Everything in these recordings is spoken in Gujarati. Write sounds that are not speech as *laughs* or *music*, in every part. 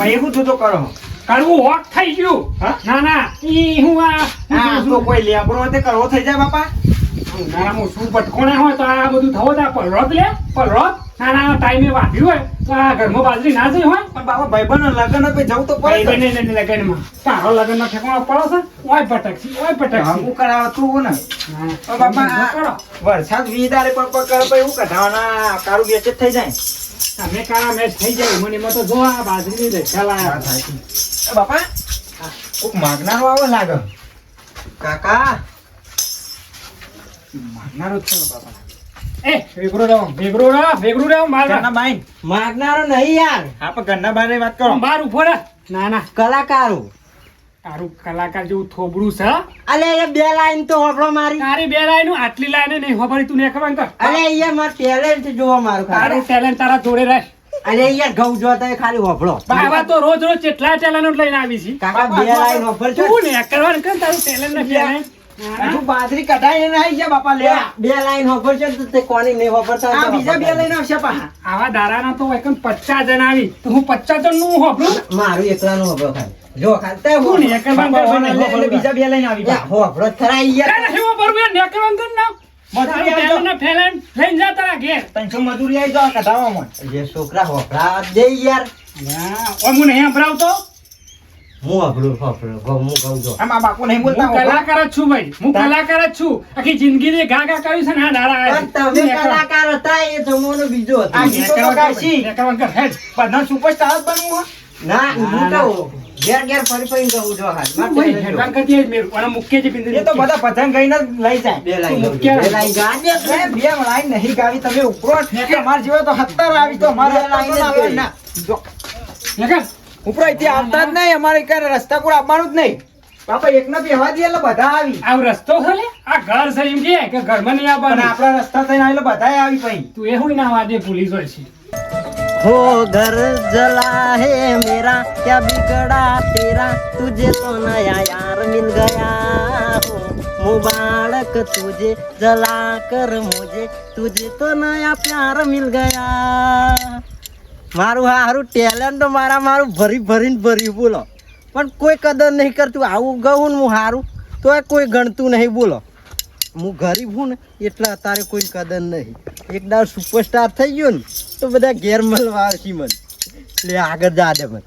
બાપા એવું તું તો કરો? કરવું હોટ થઈ ગયું. ના ના ઈ હું આ તો કોઈ લેબરો તે કરવો થઈ જાય બાપા. ના ના, હું શું ભટકોણા હોય તો આ બધું થવો તા પલરોત લે પલરોત ના ના ટાઈમે વાગ્યું હોય તો આ ઘરમાં બાજરી ના જઈ હોય. પણ બાપા ભાઈબંધનો લગ્ન પે જવું તો ભાઈ પડે નહીં ને. લગનમાં. તારો લગનનો ઠેકાણો પડો છે? ઓય ભટકશી ઓય ભટકશી. હું કરાવ તું ને. બાપા કરો. વરસાદ વીદારે પર પકડ એવું કઢાવાના કારું વેચે થઈ જાય. તમે કાળા મેચ થઈ જાય મને એમાં તો જો આ બાજરીની રેખા લાયા. એ બાપા કોક માગનારો આવે લાગે. કાકા. માગનારો છે બાપા. એ વેગરો રહો વેગરો રહો વેગરો રહો માર ઘરના બાઈ. માગનારો નહીં યાર. હા પણ ઘરના બારે વાત કરો. બાર ઊભો ના ના. કલાકારો. તારું કલાકાર જેવું થોબડું છે અલે એ બે લાઈન તો હોબળો મારી. તારી બે લાઈન આટલી લાઈન નહીં હોબળી તું ને ખબર કર અલે એ માર ટેલેન્ટ જોવો મારું તારું ટેલેન્ટ તારા જોડે રહે. અરે યાર ઘઉં જોતા ખાલી હોભળો. બાબા તો રોજ રોજ કેટલા ટેલેન્ટ લઈને આવી છે. કાકા બે લાઈન હોભળજો તું ને કરવાનું કર તારું ટેલેન્ટ નથી હજુ બાજરી કઢાઈ ને આવી ગયા બાપા લે બે લાઈન હોભળજો તો તે કોની નહીં હોભળતા આ બીજા બે લાઈન આવશે પા. આવા દારાના તો એકમ પચાસ જણ આવી. તો હું પચાસ જણનું હોભળું? મારું એકલાનું હોભળો ખાલી. જો ને એટલે- બીજા બે લઈને આવી યાર કર ના. મજૂરી ને લઈને જા તારા ઘેર. મજૂરી જે છોકરા દે યાર. હું નહીં. હું હું કહું આમ બાપુ નહીં બોલતા. કલાકાર જ છું ભાઈ. હું કલાકાર જ છું. આખી જિંદગી ઘા ઘા કર્યું છે ને આ. તમે ને કલાકાર હતા એ જમવાનો બીજો હતો. આ ગીતો તો ને કરવાનું કર, હેડ. બધા સુપરસ્ટાર જ બનવું ના ના, હું કહું. ઘેર ઘેર ફરી ફરી કહું જો ખાલી તું મારે ભાઈ, talent હેડવાન કરતી જ અને મુખ્ય જે બિંદુ એ તો બધા ભજન ગાઈને લઈ જાય. બે લાઈન મુખ્ય- બે લાઈન. ગાજે બે બે લાઈન. નહીં ગાવી. તમે ઉપરો અમાર જેવા તો સત્તર આવી તો અમારે લાઈન આવે ના. જો, ને ઉપરો અહીંથી આવતા જ નહીં. અમારે ક્યારે રસ્તા કોડ આવવાનું જ નહીં. બાપા એકને બેહવા દઈએ એટલે બધા આવી. આ રસ્તો છે આ ઘર છે એમ કે ઘરમાં નહીં આવવાનું. આપણા રસ્તા થઈને એટલે બધા આવી પછી તું એ હોય ના વાજે પોલીસ હોય છે. हो घर जला है मेरा क्या बिगड़ा तेरा तुझे तो नया यार मिल गया हो मुबारक तुझे जला कर मुझे तुझे तो नया प्यार मिल गया મારું હારું ટેલેન્ટ મારા મારું ભરી ભરીને ભર્યું બોલો પણ કોઈ કદર નહીં કરતું આવું ગયું ને હું હારું તોય કોઈ ગણતું નહીં બોલો હું ગરીબ હું ને એટલે અત્યારે કોઈ કદર નહીં. એક દાવ સુપરસ્ટાર થઈ ગયો ને તો બધા ઘેર મળવા આવશે મને. એટલે આગળ જા દે મને.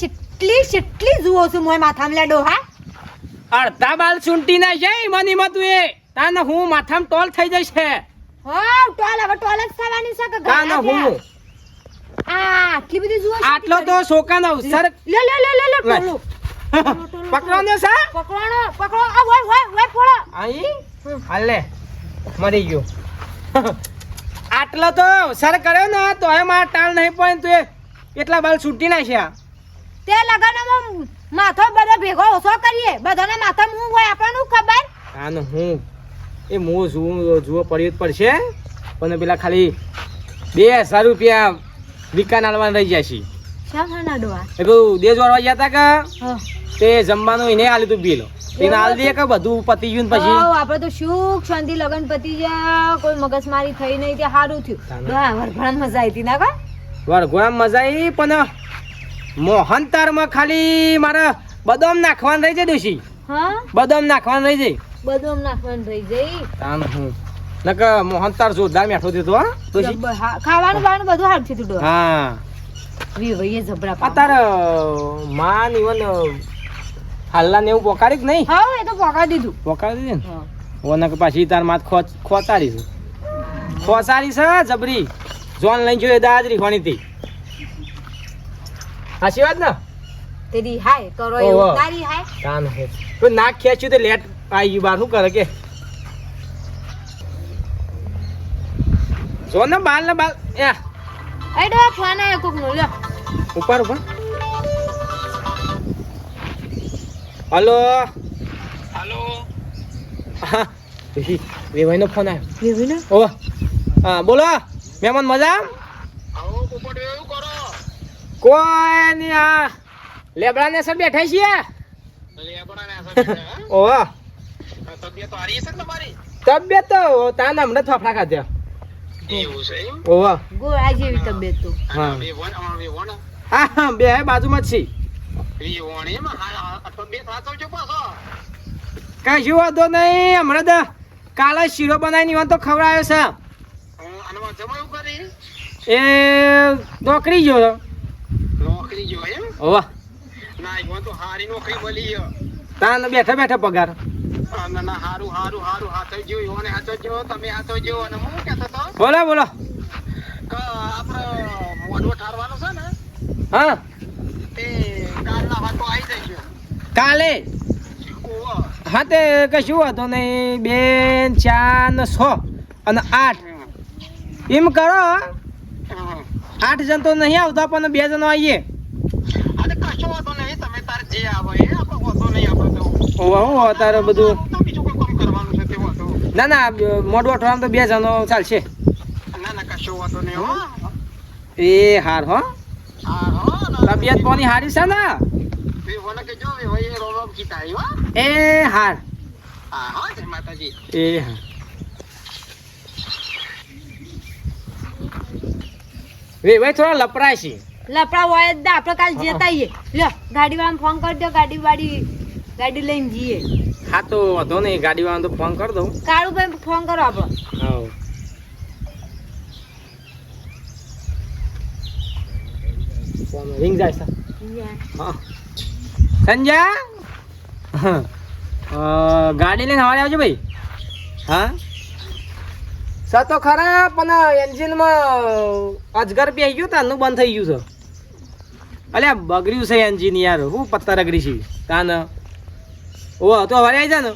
કેટલી કેટલી જુઓ છું મોય માથામાં લેડો હા? અડધા બાલ સુંટી ના જાય મની મતું એ. તાને હું માથામાં ટોલ થઈ જઈશ છે હા ટોલ હવે ટોલ જ થવાની છે કે તાને હું? આ આટલી બધી જુઓ આટલો તો શોકાનો અવસર. લે લે લે લે લે. *laughs* પકડવાનો છે? પકડવાનો પકડો. આ હોય હોય હોય પોળો આઈ હાલે. મરી ગયો. *laughs* આટલો તો અવસર કર્યો ને તો એ મારા ટાળ નહીં પણ તું એટલા બાલ છૂટી નાખ્યા. તે લગનમાં માથો બધા ભેગો ઓછો કરીએ. બધાના માથામાં હું હોય આપણને ખબર? આનું હું? એ હું જુઓ જુઓ પડ્યું જ પડશે. પણ પેલા ખાલી બે હજાર રૂપિયા વિકાન આલવાના રહી જાય છે એ પેલું દેશ વાળવા ગયા હતા કે? હા. તે જમવાનું એને આલી તું બિલ. એને આલી દે કે બધું પતી ગયું પછી? આપણે તો સુખ શાંતિ લગન પતી ગયા કોઈ મગજમારી થઈ નહીં તે સારું થયું. વરઘોડામાં મજા આવી હતી ના કા? વરઘોડા મજા આવી પણ મોહન તારમાં ખાલી મારે બદામ નાખવાનું રહી જાય દોશી હા? બદામ નાખવાનું રહી જાય. બદામ નાખવાનું રહી જાય. તાન હું. નક મોહન તાર જોરદાર મેઠો દીધો હા દોશી ખાવાનું બાવાનું બધું તું ડોહા. હા. વીવઈએ જબરા પાતાર માન ઈવન હાલ્લા ને એવું પોકાડી નહીં? હા એ તો પોકાડી દીધું. પોકાડી દીધું ને? હા. પાછી તાર માથ ખોચ ખોચાડી છે ખોચાડી છે જબરી. જોન લઈ જોઈએ દાદરી ખોની હતી હાચી વાત ને? તેરી હાય કરો. એવું તારી હાય. કાન હે. તો નાક ખેંચ્યું તો લેટ આવી ગયું બાર શું કરે કે? જો ને બાલ ને બાલ એ. એડો ફોન આયો કોકનો લ્યો. ઉપર ઉપર હલો હાલો હા વેવાઈનો ફોન આવ્યો. લેવી ને? ઓ હા બોલો. મહેમાન મજા આવો પોપટ એવું કરો. કોઈ નહીં આ લેબડા ને સર બેઠા છીએ? લેબડાને અસર કરે, ઓ તબિયત તો તાન હમણાં થોફડા ખાધ્યા એવું છે એમ? ઓવા ગોળા જેવી તબિયત તો. હા. બે હે બાજુમાં જ છે કશું વાંધો નહીં હમણાં તો કાલે શીરો બનાવીને ઈવન તો ખવડાવ્યો છે. એ નોકરી જો નોકરી જો એમ? ઓવા ના ઈવન તો હારી નોકરી મળી તાન બેઠા બેઠા પગાર. ના ના હારું હારું હારું હાથવજો હાથે જો તમે હાથવજો અને હું કહેતો હતો? બોલો બોલો. આપણે મોઢું ઠારવાનો છે ને હા. તે કાલે? હા તે કશું વાંધો નહીં. બે ચાર ને છ અને આઠ. એમ કરો. આઠ જણ તો નહીં આવતા પણ બે જણ આવીએ. અરે કશો વાંધો નહીં તમે તાર જે આવે એ આપણે વાંધો નહીં આપણે તો. ઓવા હું બધું તો બીજું કોઈ કામ કરવાનું છે વાંધો ના ના મોઢું અઠવાડિયામાં તો બે જણો ચાલશે. ના ના કશો વાંધો નહીં હો. એ હાર હો. હા હો. તબિયત પાણી હારી છે ને? કે જો એ આવ્યો એ હાર. હા વે માતાજી. એ વે ભાઈ થોડા લપરાય છે. લપડા હોય જ આપણે કાલ જતા આવીએ લ્યો ગાડી વાળાને ફોન કરી દો ગાડી વાળી ગાડી લઈને જઈએ. હા તો વાંધો નહીં ગાડી વાળાને તો ફોન કરી દઉં. કાળુભાઈ ફોન કરો આપણે. હા રિંગ જાય છે હા. સંજય? હા. ગાડી લઈને સવારે આવજો ભાઈ. હા? સર તો ખરા પણ એન્જિનમાં અજગર પી ગયું તાનું બંધ થઈ ગયું છે. અલ્યા બગડ્યું છે એન્જિન યાર. હું પત્તા રગડી છે. તાન. ઓ તો સવારે આવી જાય ને.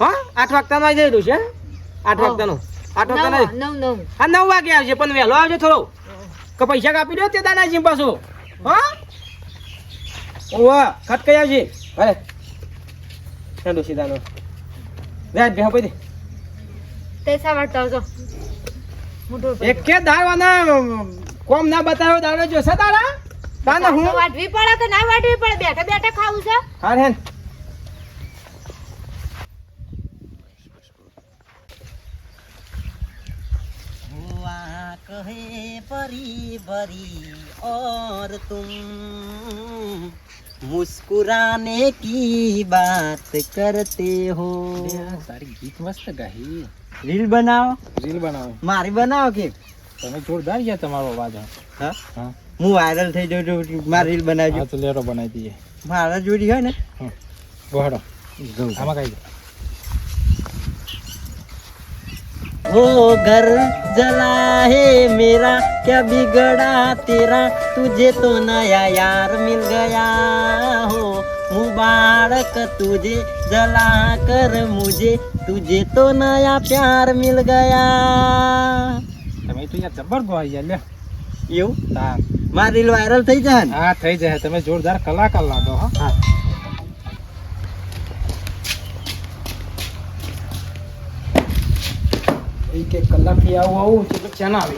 હા? આઠ વાગતાનું આવી જયેલું છે? આઠ વાગતાનું. આઠ વાગતાનું હા નવ વાગે આવશે પણ વહેલો આવજો થોડો. કે પૈસા કાપી દો તે દાના જીમ પાછો. હા? ઓવા ખત કઈ આવશે ભલે ચાલો સીધાનો. લે બે પૈ દે તે સા વાટતા આવજો એક કે દાવાના કોમ ના બતાવ્યો દાડો જો છે તારા તાને હું? વાટવી પડે કે ના વાટવી પડે? બેઠા બેઠા ખાવું છે? હાર હેન कहे परी भरी और तुम मुस्कुराने की बात करते हो તારી ગીત મસ્ત ગાઈ રીલ બનાવો રીલ બનાવો મારી બનાવો કે તમે જોરદાર યાર તમારો અવાજ હા હા. હું વાયરલ થઈ જાઉં છું મારી રીલ બનાવજો તો લેરો બનાવી દઈએ મારા જોડી હોય ને બહાડો આમાં કઈ वो घर जला है मेरा क्या बिगड़ा तेरा तुझे तो नया यार मिल गया हो मुबारक तुझे जला कर मुझे तुझे तो नया प्यार मिल गया તમે તો યાર જબર ગો યાર લે એવું હા મારી રીલ વાયરલ થઈ જાય ને હા થઈ જાય તમે જોરદાર કલાકાર લાગો હા એક કલાકથી આવું આવું તો ચા ના આવે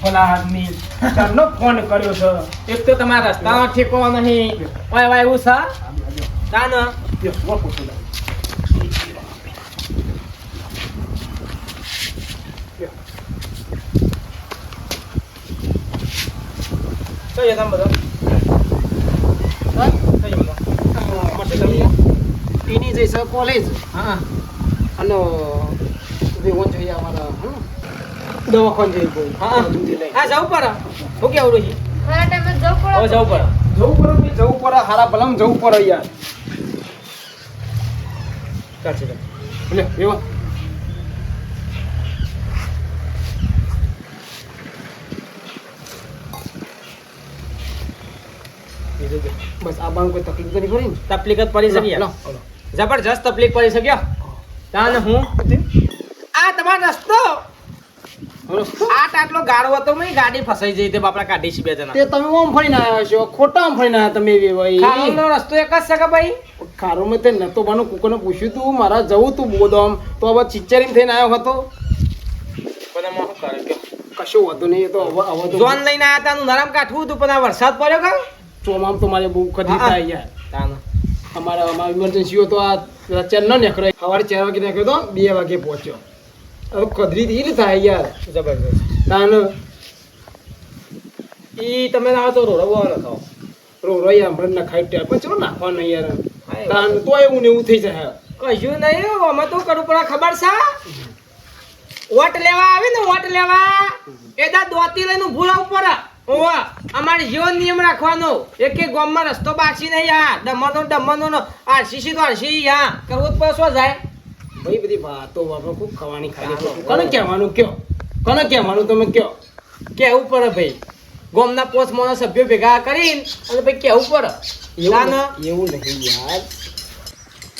ભલા આદમી ફોન કર્યો છે. એક તો તમારા રસ્તાનો ઠેકો નહીં. ઓય વાય એવું છે કઈ હતા બધા એની જઈશ કોલેજ હા અને વેવન જોઈએ અમારા દવાખાન જઈ કોઈ હા હા જવું પડે શું કેવું રહી જવું પડે જવું પડે જવું પડે જવું પડે હારા ભલામ જવું પડે યાર કાચી લે એવા બસ આ કોઈ તકલીફ તો નહીં પડી ને. તકલીફ જ પડી શકી જબરજસ્ત તકલીફ પડી શક્યો તાને હું. આ તમારો રસ્તો. આ આટલો ગાળો હતો મેં ગાડી ફસાઈ જઈ તે બાપડા કાઢી છે બે જણા. તે તમે ઓમ ફરીને આવ્યા છો? ખોટા ઓમ તમે ભાઈ? ખાવાનો રસ્તો એક જ છે કે ભાઈ? ખારો મેં તે નતો બાનું કુકરને પૂછ્યું તું મારા જવું તું બોદમ તો હવે ચિચ્ચરીમ થઈને આવ્યો હતો. કરે કશું વધુ નહીં તો હવે હવે જોન લઈને આવ્યા તાનું નરમ કાઠવું હતું પણ આ વરસાદ પડ્યો કે? ચોમામ તો મારે બહુ કદી. થાય યાર. તાનું અમારે અમારે ઇમરજન્સી તો આ રચન ન નીકળે. સવારે ચાર વાગે નીકળ્યો તો બે વાગે પહોંચ્યો. હવે કદરી થી થાય યાર. જબરજસ્ત. તાન ઈ તમે ના તો રોડવો લખાવો રો યાર હમણાં નખાય ટેર પણ ચલો નાખવા નહીં યાર તાન તો એવું ને એવું થઈ જાય. કશું નહીં અમે તો કરું પણ ખબર છે વોટ લેવા આવે ને વોટ લેવા. એદા દોતી લઈને ભૂલા ઉપર. ઓવા અમારે જીવન નિયમ રાખવાનો. એક એક ગામમાં રસ્તો બાકી નહીં આ દમણનો દમણનો આરસીસી તો આરસી આ કરવું તો શું જાય ભાઈ બધી વાતો વાપરો ખૂબ ખવાની ખાલી. કોને કહેવાનું? કયો. કોને કહેવાનું? તમે કયો. કેવું પડે ભાઈ. ગોમના પોસ્ટ મોના સભ્યો ભેગા કરીને અને ભાઈ કેવું પડે. એવું એવું નહીં યાર.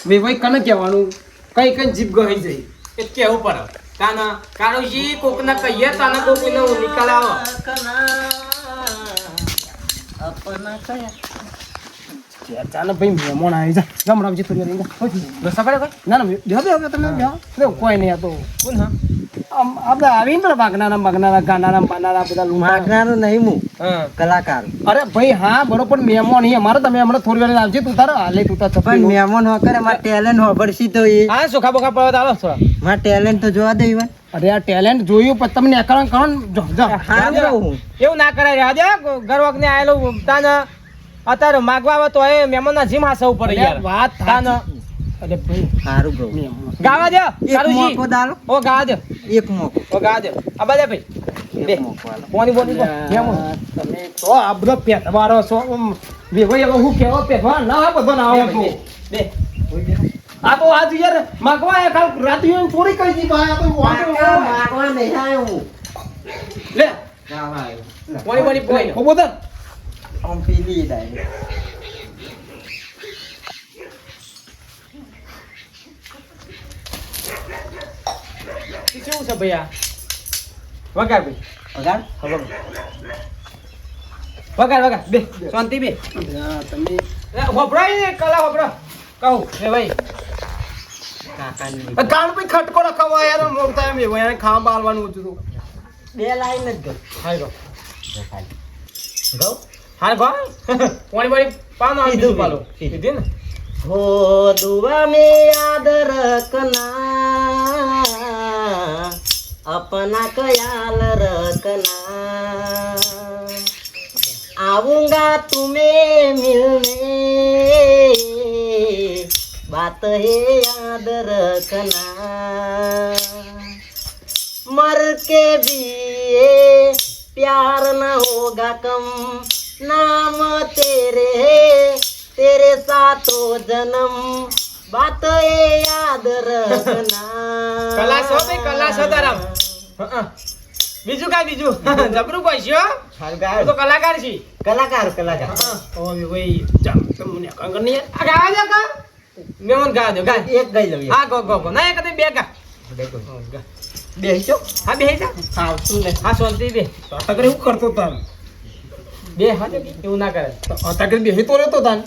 ભાઈ ભાઈ કને કહેવાનું? કઈ કઈ જીભ ગઈ જાય એ કેવું પડે. તાના કાળુજી કોકના કહીએ તાના કોકનો નિકાલ આવે. ચાલો ભાઈ મહેમાન આવી જા. ગામડા જા. રસ્તા પડે કોઈ ના તમે કોઈ નહીં આ તો કોણ હા? આપણે આવીને પેલા વાગનારા બાગનારા ગાનારા બાનારા બધા લૂંટા નહીં હું. કલાકાર. અરે ભાઈ હા બરોબર મહેમાન નહીં અમારે તમે હમણાં થોડી વાર આવજે તું તારો હાલે તું તાર પણ મહેમાન હો. કરે મારે ટેલેન્ટ હોબડશી તો એ. હા સોખા બોખા પડવા તો આવો મારે ટેલેન્ટ તો જોવા દે અરે આ ટેલેન્ટ જોયું પણ તમને અકરણ કરો ને જો એવું ના કરાય રહ્યા દે ગરવક ને આયેલો તાને અત્યારે માગવા આવે તો એ મહેમાન ના જીમ હાસવું પડે યાર. વાત તાને. અરે ભાઈ સારું બ્રો ગાવા દે. સારું જી. મોકો દાલો ઓ ગાવા દે. એક મોકો ઓ ગાવા દે. આ બધા ભાઈ. બે. એક મોકો હાલો પોની બોની તમે તો આ બધો પેટવાળો છો. આમ વેવાઈ હું કેવો પેટવા ના બધો ના આવે બે બે આ તો આજ યાર માગવા આયા કાલ રાતે હું ચોરી કરી દી ભાઈ આ તો વાંધો માગવા ના. નહીં આવ્યો હું. લે. ગાવા આવ્યો. કોઈ બોની પોઈ ખોબો દર. આમ પીલી દાય કેવું છે ભૈયા? વગાડ ભાઈ. ખબર વગાડ. વગાડ બે. શાંતિ બે. હા, તમે વપરાય ને કલા વપરા કહું રે ભાઈ. કાકાની કાલ પછી ખટકો રખાવો યાર મોર થાય એવો. એને ખાવા બાલવાનું હતું. બે લાઈન જ ગયો હાય ગો ગો. હાલ ગો પાણી પાણી પાનો આ બીજું પાલો. કીધી ને. હો દુવા મે યાદ રખના અપના કયાલ રકના આવુંગા તુમે મિલને बात है याद रखना मर के भी ये प्यार न होगा कम नाम तेरे है तेरे साथो जन्म बात ये याद रखना કલા છો ભાઈ કલા છો તારા હં. બીજું કાંઈ બીજું જબરું કોઈ છે હો. હું તો કલાકાર છી કલાકાર કલાકાર ઓ વેવાઈ, ચાલ, તમને કંગર નહીં યાર. આ ગાવા દે કા મેમન ગા દે ગા એક ગઈ લઉં હા ગો ગો ગો. ના એક બે ગા. હા બે જા આવતું ને હા શાંતિ બે. તો અટકરે હું કરતો તાન? બે હા એવું ના કરે. તો અટકરે બેહી તો રહેતો તાન?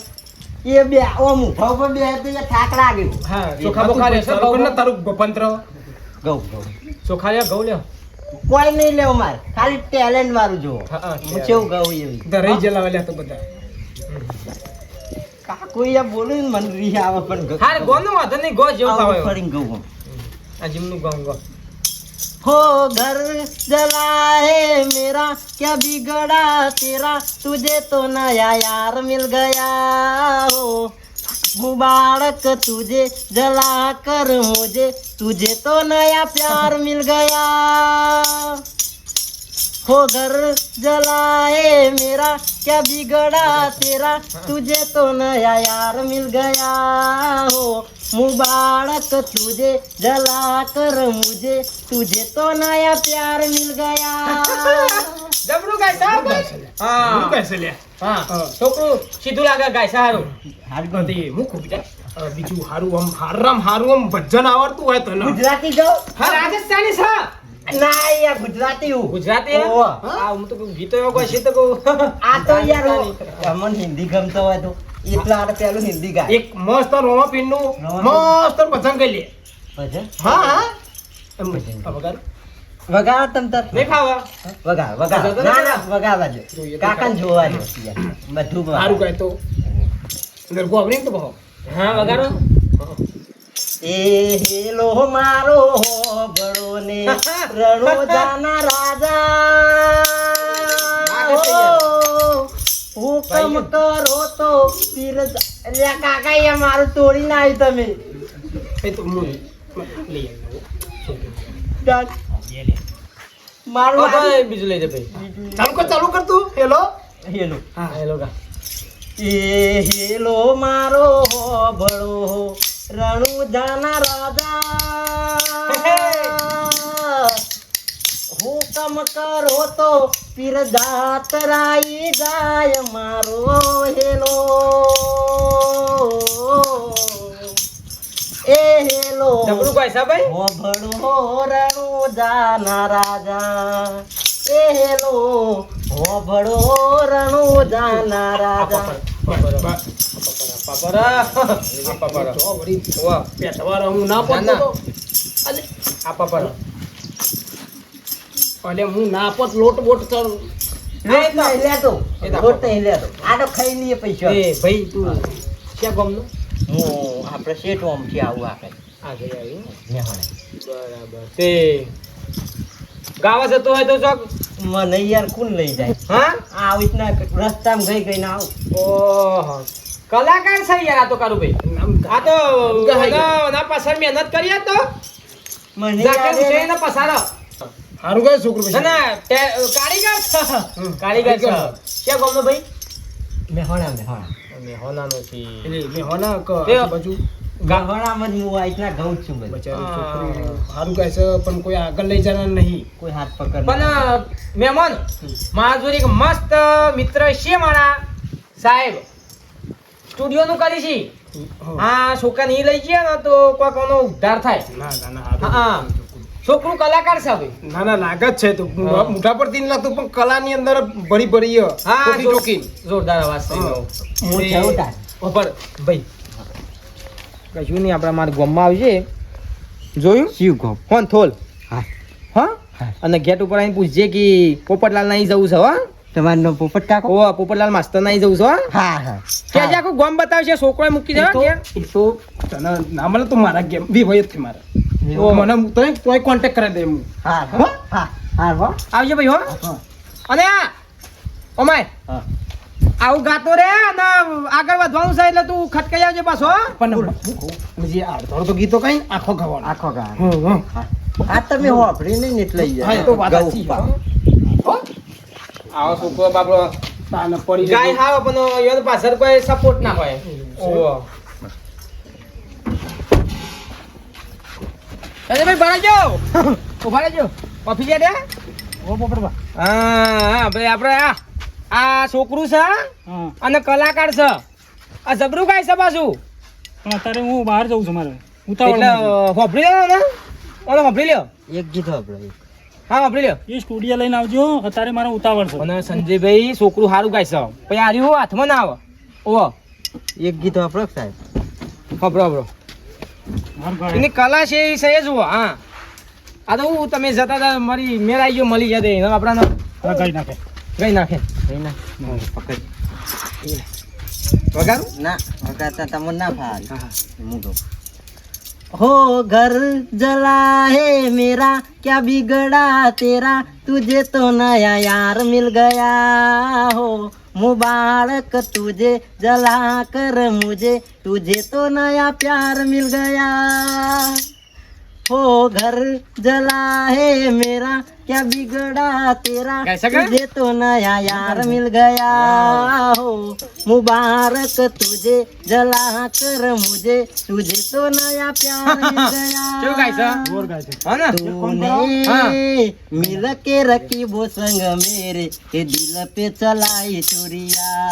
એ બે ઊભા બે તો એ થાક લાગ્યો હા ચોખા બોખા લેશો તારું ને તારું ગોપંત્ર ગૌ ગૌ. ચોખા લે ગૌ લે કોઈ નહીં લેવો મારે. ખાલી ટેલેન્ટ વાળું જો હા કેવું ગઉં એવી. ધરાઈ જેલા વાલ્યા તો બધા. કાકુ એ બોલું ને મને રી આવે પણ ગ- હા ગોનું વાંધો નહીં ગો જેવું આવું ખાવાય ફરીને ગઉં હું. આ જીમનું ગમ ગો हो घर जला है मेरा क्या बिगड़ा तेरा तुझे तो नया यार मिल गया हो मुबारक तुझे जला कर मुझे तुझे तो नया प्यार मिल गया हो घर जला है मेरा क्या बिगड़ा तेरा तुझे तो नया यार मिल गया हो मुबारक तुझे जला कर मुझे तुझे तो नया प्यार मिल गया જબરું ગાય સાહેબ હું હા કહેશે લે હા હા. છોકરું સીધું લાગે ગાય સારું નથી હું ખૂબ જાય હવે બીજું હારું આમ હારામ હારું આમ ભજન આવડતું હોય તો ના. ગુજરાતી ગૌ હા રાજસ્થાની છે ના યાર ગુજરાતી હું. ગુજરાતી હે? હા હું તો ગીતો એવો કોઈ છે તો કહું. *laughs* આ તો યાર મને હિન્દી ગમતો હોય તો. એટલા હારે પેલું હિન્દી ગાય. એક મસ્ત રોમા પિનનું મસ્ત ભજન કરી લે. ભજન? હા હા. વગાડ. વગાડો તમ તાર. નહીં ખાવા? વગાડ વગાડ. ના ના વગાડવા દો. કાકાને જોવા દો બધું સારું. કહે તો. અંદર ગોબરી ને તો બહો? હા વગાડો. એ હેલો મારો બળો ને *laughs* રણોદાના રાજા. હુકમ કરો તો પીર અલ્યા કાકા એ મારું તોડી ના તમે. એ તો હું લઈ આવું. મારું આ- બીજું લઈ દે ભાઈ. ચાલુ કર ચાલુ કર તું. હેલો. હેલો. હા હેલો એ હેલો મારો બળો રણુજાના રાજા. હુકમ કરો તો પીર જાત રાઈ જાય મારો હેલો. એ હેલો. ભાઈ? હો ભળો રણુજાના રાજા. એ હેલો. હો ભળો રણુજાના રાજા. પાપરા પાપરા પેટવાર હું ના પડતો આ પાપરા અલે હું ના પત લોટ બોટ ચાલ લોટ નહીં લેતો એ તો. લોટ લેતો આ તો ખાઈ લઈએ પૈસા. એ ભાઈ તું ક્યાં ગામનો? હું આપણે આવું આપણે. આ ગઈ બરાબર. તે ગાવા જતો હોય તો ચોક? મને યાર કોણ લઈ જાય? હા? આવી રીતના રસ્તામાં ગઈ ગઈ ના આવું. ઓહો. કલાકાર છે યાર આ તો કારું ભાઈ. આ તો ના- પાછળ મહેનત કરી તો. મને જાકે પસારો. સારું કહે છોકરું ના ના તે- કારીગર છે. કારીગર છે. ક્યાં ગામનો ભાઈ? મેહોણા મેહોણા. મેહોણા નો છે એટલે મેહોણા ક બાજુ. મેહોણામાં જ હું આ રીતના ઘઉં છું બધું. બચારી છોકરી સારું કહે છે પણ કોઈ આગળ લઈ જનાર નહીં. કોઈ હાથ પકડ પણ મહેમાન માજુરી એક મસ્ત મિત્ર છે મારા. સાહેબ સ્ટુડિયો નું કરી છે હા. છોકરા નહીં લઈ ગયા ને તો કોઈક એનો ઉદ્ધાર થાય. ના ના ના હા, હા. છોકરું કલાકાર છે ભાઈ ના ના લાગે છે તો. મોટા પર પરથી લાગતું પણ કલાની અંદર ભરી ભરી હા ચોકી જોરદાર અવાજ થઈ ગયો. ઉપર ભાઈ. કશું નહીં આપણા મારા ગોમમાં આવજે. જોયું? શિવ ગોમ. ફોન થોલ હા. હા. અને ગેટ ઉપર આવીને પૂછજે કે પોપટલાલ નહીં જવું છે હા. તમારનો પોપટ કાકો? ઓ પોપટલાલ માસ્તર નહીં જવું છે હા. હા હા. કે આજે આખું ગોમ બતાવશે છોકરો મૂકી દેવા તો- તો તને ના મળે તો મારા ગેમ બી હોય જ મારા. મને તોય તોય કોન્ટેક્ટ કરી દે હું હા? હા હા હા. આવજો ભાઈ હો. અને ઓમાય હા. આવું ગાતો રે અને આગળ વધવાનું છે એટલે તું ખટકાઈ આવજે પાછો પણ હું જે અડધો તો ગીતો કઈ આખો ગવાનો. આખો ગા હમ. આ તમે હોભળી નહીં ને એટલે હા તો વાત સાચી હો. આવો છોકરો બાપડો. તાને પડી ગાય જાય. હાવ પણ યો પાછળ કોઈ સપોર્ટ ના હોય. ઓહો. અરે ભાઈ ભરાજો ઊભા રહેજો. કોફી લે દે. ઓ. હા હા ભાઈ આપણે આ આ છોકરું છે અને કલાકાર છે. આ જબરું ગાય છે પાછું? પણ અત્યારે હું બહાર જઉં છું મારે. ઉતાવળ હોભળી લ્યો ને ઓલો હોભળી લ્યો. એક ગીત હોભળો હા હોભળી લ્યો. એ સ્ટુડિયો લઈને આવજો. અત્યારે મારે ઉતાવળ છે. અને સંજયભાઈ છોકરું સારું ગાય છે. પછી આર્યું હાથમાં ના આવે. ઓ એક ગીત હોભળો સાહેબ? હોભળો હોભળો એની કલા છે એ સહી જુઓ હા આ તો હું તમે જતા હતા મારી મેળ આવી ગયો મળી ગયા તે આપણાને કઈ નાખે ગઈ નાખે કઈ ના પકડ વગાડું ના વગાડતા તમને ના ફાવે હું કહું हो घर जला है मेरा क्या बिगड़ा तेरा तुझे तो नया यार मिल गया हो मुबारक तुझे जला कर मुझे तुझे तो नया प्यार मिल गया हो घर जला है मेरा क्या बिगड़ा तेरा तुझे तो नया यार मिल गया हो मुबारक तुझे जला कर मुझे तुझे तो नया प्यार मिल गया मिल के रखी वो संग मेरे के दिल पे चलाई चोरिया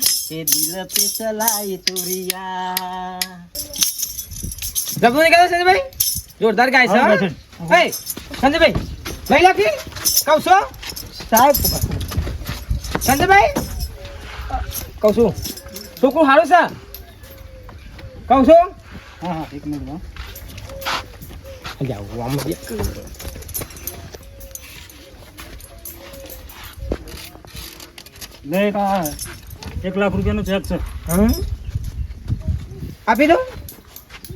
के दिल पे चलाई चोरिया जब तुमने भाई જોરદાર ગાય છે ભાઈ સંજયભાઈ લઈ લખી કહું છો? સાહેબ સંજયભાઈ? કહું છું. છોકરું સારું છે? કહું છું? હા હા એક મિનિટ જાઓ એક લાખ રૂપિયાનો ચેક છે. આપી દો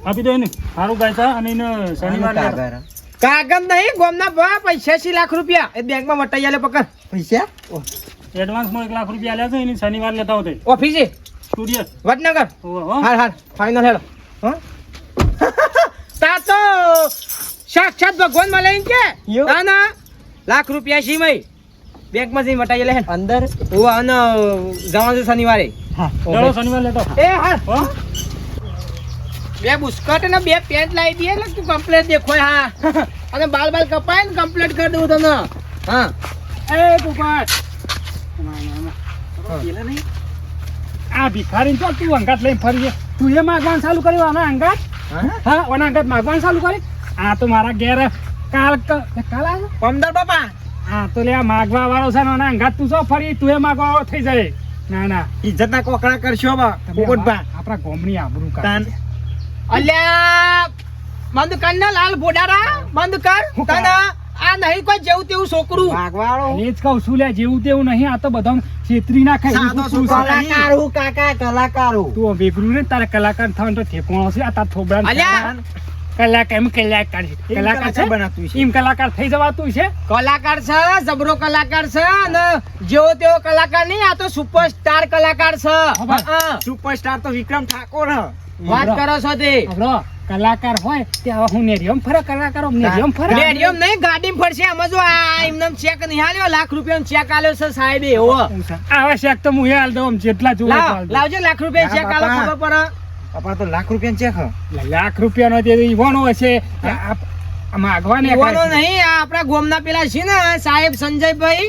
આપી દો એને. સારું ગાય છે અને એને શનિવાર કાગળ. નહીં ગોમના ભા પૈસા લાખ રૂપિયા. એ બેંકમાં વટાઈ આલે પકડ. પૈસા? એડવાન્સમાં એક લાખ રૂપિયા આલ્યા છે એને શનિવાર લેતા હોતે ઓફિસે? સ્ટુડિયો વડનગર? હો. હાર હાર ફાઇનલ હેડો તા તો સાક્ષાત ભગવાનમાં લઈને કે. ના ના. લાખ રૂપિયા છે મય. બેંકમાં જઈને વટાઈ લે અંદર? ઓ અને જવાનું શનિવારે. હા. ચાલો શનિવાર લેતો એ હો? બે બુસ્કટ ને બે પેન્ટ લાવી દે એટલે તું કમ્પ્લેટ દેખો હા. અને બાલ બાલ કપાય ને કમ્પ્લેટ કરી દઉં તને. હા. એ તુપાટ આ ભિખારી તો તું અંગાત લઈને ફરી તું એ માગવાનું ચાલુ કર્યું આના અંગાત? હા? ઓના અંગાત માગવાનું ચાલુ કરી આ તો મારા ઘેર કાલ કાલ આવ્યો? પંદર બાપા. હા તો લે આ માગવા વાળો છે ને ઓના અંગાત તું શું ફરી તું એ માગવા થઈ જાય. ના ના. ઇજ્જતના કોકડા કરશો બા પોપટભા આપણા ગોમની આબરૂ કાઢ અલ્યા બંધ કર ને લાલ ભોડારા બંધ કર. તને આ નહીં કોઈ જેવું તેવું છોકરું. ભાગવાળો એ જ કહું છું લે જેવું તેવું નહીં આ તો બધા છેતરી નાખે છે. કલાકાર હું કાકા કલાકાર હું. તું વેગરું ને તારે કલાકાર થવાનું તો ઠેકોણો છે આ તાર થોબડા અલ્યા! કલાકાર એમ કલાકાર છે. એમ કલાકાર કલાકાર છે? બનાતું છે. એમ કલાકાર થઈ જવાતું છે? કલાકાર છે જબરો કલાકાર છે અને જેવો તેવો કલાકાર નહીં આ તો સુપરસ્ટાર કલાકાર છે. સુપરસ્ટાર તો વિક્રમ ઠાકોર. વાત કરો છો તે? કલાકાર હોય તે હવે હું નેરિયમ ફરે કલાકારો નેરિયમ ફરે. નેરિયમ નહીં ગાડી ફરશે આમાં જો આ એમને ચેક નહીં હાલ્યો લાખ રૂપિયાનો ચેક આલ્યો છે સાહેબ એવો આવા ચેક તો હું હાલ દઉં જેટલા જોવે. લાવજો લાખ રૂપિયા ચેક આલો. ખબર પડે. બાપા તો લાખ રૂપિયા ચેક લાખ રૂપિયાનો તે ઈવાનો હશે. માગવાને કાંઈ- નહીં આ આપણા ગોમના પેલા છે ને સાહેબ સંજયભાઈ.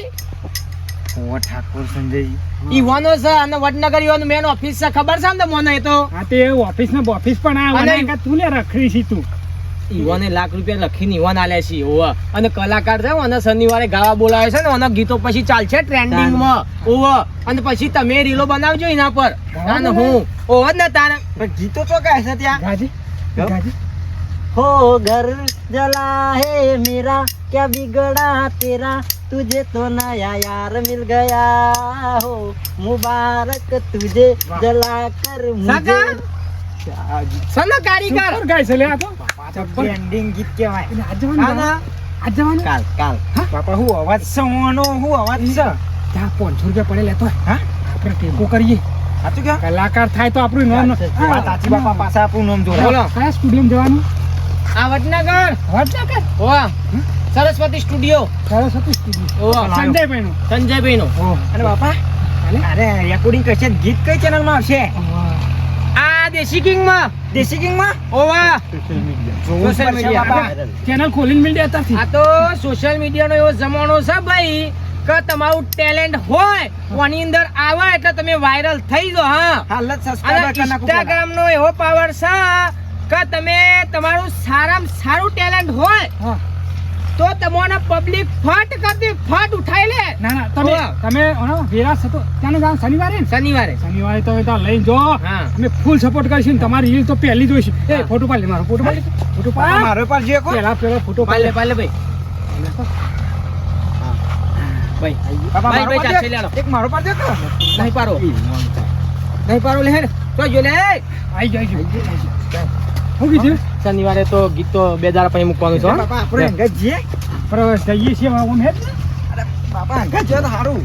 ઓવા ઠાકોર સંજયજી ઈવાનો છે અને વડનગર ઈવાનો મેન ઓફિસ છે ખબર છે ને તમને એ તો હા તે ઓફિસ ને ઓફિસ પણ આ અને- વનાય કે તું લે રખડી છી તું ઈવાને લાખ રૂપિયા લખીને ઈવાન આલે છે ઓવા અને કલાકાર છે અને શનિવારે ગાવા બોલાવે છે ને અને ગીતો પછી ચાલશે ટ્રેન્ડિંગ માં ઓવા અને પછી તમે રીલો બનાવજો એના પર અને હું ઓવ જ ને તારે પણ ગીતો તો ગાય છે ત્યાં ગાજી હો? ગાજી हो घर जला है मेरा क्या बिगड़ा तेरा तुझे तो नया यार मिल गया हो मुबारक तुझे जला कर मुझे સાગા? સનો કારીગર સુપર ગાય છે લે આ તો ટ્રેન્ડિંગ ગીત કહેવાય એટલે આજ જવાનું હા, જવાનું? આજ જવાનું કાલ કાલ બાપા હું અવાજ છે ઓનો હું અવાજ છે ત્યાં પાંચસો રૂપિયા પડે લેતો હોય. હા આપણે ટેકો કરીએ સાચું કે કલાકાર થાય તો આપણું નામ વાત સાચી બાપા પાછા આપણું નામ જોડે બોલો કયા સ્ટુડિયો જવાનું આ વડનગર વડનગર ઓવા સરસ્વતી સ્ટુડિયો. સરસ્વતી સ્ટુડિયો. સંજયભાઈ નું સંજયભાઈ નો અને બાપા? અરે રેકોર્ડિંગ કરશે ગીત કઈ ચેનલમાં આવશે? આ દેશી કિંગમાં દેશી કિંગમાં ઓવા સોશિયલ મીડિયા. બાપા ચેનલ ખોલીને મિલ અત્યારથી. આ તો સોશિયલ મીડિયાનો એવો જમાનો છે ભાઈ કે તમારું ટેલેન્ટ હોય કોની અંદર આવે એટલે તમે વાયરલ થઈ જો હા. હાલ જ સબસ્ક્રાઇબર કરી નાખો ઇન્સ્ટાગ્રામ નો એવો પાવર છે કે તમે તમારું સારામાં સારું ટેલેન્ટ હોય હા. તો તમને પબ્લિક ફટ કરતી ફટ ઉઠાઈ લે. ના ના તમે તમે ઓનો વિરાસ હતો. ત્યાંનો જાવ શનિવારે શનિવારે. શનિવારે તો તો લઈને જો. અમે ફૂલ સપોર્ટ કરીશું તમારી રીલ તો પહેલી જોઈશું એ ફોટો પાડી લે મારો ફોટો પાડી ફોટો પાડી મારો પર જે કો પેલા પેલા ફોટો પાડી લે. પાલે ભાઈ. ભાઈ ભાઈ, મારો ભાઈ, ચાલશે, એક. મારો પર દે. નહીં પારો નહીં પારો લે હેડ. તો જો લે. આઈ જાય છે હું કીધું? શનિવારે તો ગીત તો બે દાડા પછી મૂકવાનું છે. બાપા આપણે જઈએ. પર જઈએ છીએ બાપા હંગાત જઈએ સારું.